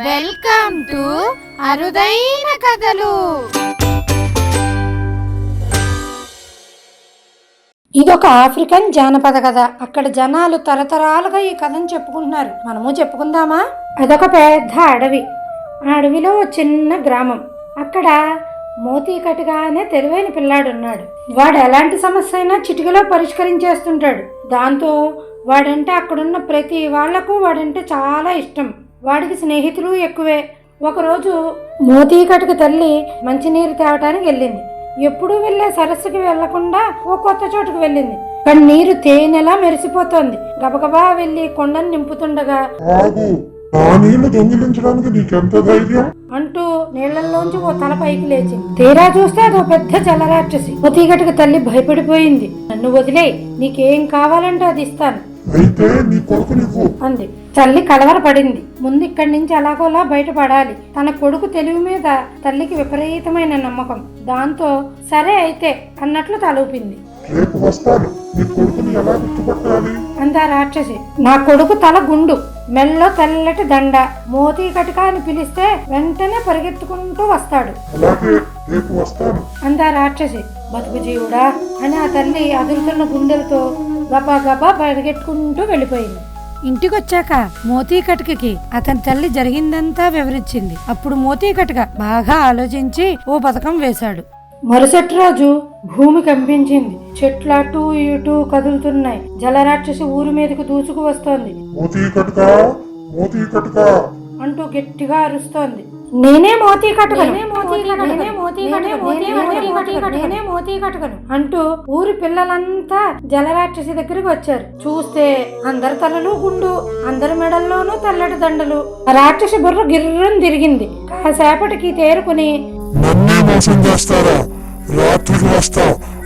Welcome to అరుదైన కథలు. ఇదొక ఆఫ్రికన్ జానపద కథ. అక్కడ జనాలు తరతరాలుగా ఈ కథను చెప్పుకుంటున్నారు. మనము చెప్పుకుందామా? అదొక పెద్ద అడవి. ఆ అడవిలో చిన్న గ్రామం. అక్కడ మోతీకటిగానే తెలివైన పిల్లాడు ఉన్నాడు వాడు ఎలాంటి సమస్య అయినా చిటికలో పరిష్కరించేస్తుంటాడు. దాంతో వాడంటే అక్కడున్న ప్రతి వాళ్ళకు వాడంటే చాలా ఇష్టం. వాడికి స్నేహితులు ఎక్కువే. ఒకరోజు మోతీకటికి తల్లి మంచినీరు తేవటానికి వెళ్ళింది. ఎప్పుడూ వెళ్ళే సరస్సుకి వెళ్ళకుండా ఓ కొత్త చోటుకు వెళ్ళింది. కానీ నీరు తేనెలా మెరిసిపోతోంది. గబగబా వెళ్ళి కొండను నింపుతుండగా అంటూ నీళ్ళలోంచి ఓ తల పైకి లేచింది. తీరా చూస్తే అదో పెద్ద జలరాక్షసి. మొతీగటికి తల్లి భయపడిపోయింది. నన్ను వదిలేయ్ నీకేం కావాలంటే అది ఇస్తాను. అయితే నీ కొడుకు నీకు? అంది. తల్లి కలవరపడింది. ముందు ఇక్కడి నుంచి ఎలాగోలా బయటపడాలి. తన కొడుకు తెలివి మీద తల్లికి విపరీతమైన నమ్మకం. దాంతో సరే అయితే అన్నట్లు తలూపింది. రేపు వస్తాను. నీ కొడుకుని ఎలా గుర్తుపట్టాలి? అందా రాక్షసి. నా కొడుకు తల గుండు. మెల్లో తెల్లటి దండ. మోతీ కటిక అని పిలిస్తే వెంటనే పరిగెత్తుకుంటూ వస్తాడు. అలాగే రేపు వస్తాను. అందా రాక్షసి. బతుకు జీవుడా అని ఆ తల్లి అదురుతున్న గుండెలతో గబా గబా పరిగెట్టుకుంటూ వెళ్ళిపోయింది. ఇంటికొచ్చాక మోతీకటికకి అతని తల్లి జరిగిందంతా వివరించింది. అప్పుడు మోతీకటిక బాగా ఆలోచించి ఓ పథకం వేశాడు. మరుసటి రోజు భూమి కంపించింది. చెట్లు అటు ఇటు కదులుతున్నాయి. జలరాక్షసి ఊరి మీదకు దూసుకు వస్తోంది మోతీ మోతీ అంటూ గట్టిగా అరుస్తోంది. నేనే మోతీ కట్టుకను అంటూ ఊరి పిల్లలంతా జలరాక్షసి దగ్గరికి వచ్చారు. చూస్తే అందరి తలలు గుండు అందరి మెడల్లోనూ తెల్లటి దండలు. ఆ రాక్షసి బుర్ర గిర్రం తిరిగింది. కాసేపటికి తేరుకుని నన్నే మోసం చేస్తారా? రాత్రికి వస్తా.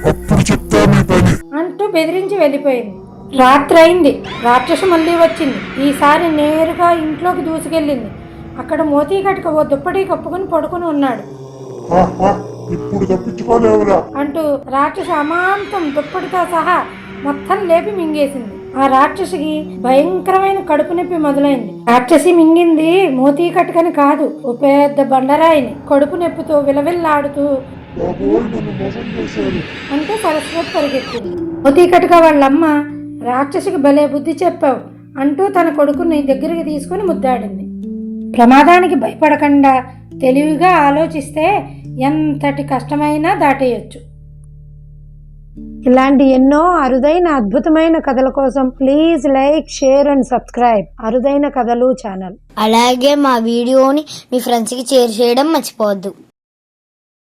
అప్పుడు చెప్తా మీ పని. అంటూ బెదిరించి వెళ్ళిపోయింది. రాత్రి అయింది. రాక్షసు మళ్ళీ వచ్చింది. ఈసారి నేరుగా ఇంట్లోకి దూసుకెళ్ళింది. అక్కడ మోతీ కట్టుక ఓ దుప్పటి కప్పుకొని పడుకుని ఉన్నాడు. ఇప్పుడు తప్పించుకోలేవురా. అంటూ రాక్షస అమాంతం దుప్పటితో సహా మొత్తం లేపి మింగేసింది. ఆ రాక్షసికి భయంకరమైన కడుపు నొప్పి మొదలైంది. రాక్షసి మింగింది మోతీ కట్టుకని కాదు ఓ పెద్ద బండరాయిని కడుపు నొప్పితో విలవిల్లాడుతూ అంటూ సరస్వతి పరిగెత్తింది. మోతీ కట్టుక వాళ్ళమ్మ రాక్షసికి భలే బుద్ధి చెప్పావు అంటూ తన కొడుకుని దగ్గరికి తీసుకుని ముద్దాడింది. ప్రమాదానికి భయపడకుండా తెలివిగా ఆలోచిస్తే ఎంతటి కష్టమైనా దాటేయొచ్చు. ఇలాంటి ఎన్నో అరుదైన అద్భుతమైన కథల కోసం please like share and subscribe. అరుదైన కథలు ఛానల్. అలాగే మా వీడియోని మీ ఫ్రెండ్స్కి షేర్ చేయడం మర్చిపోవద్దు.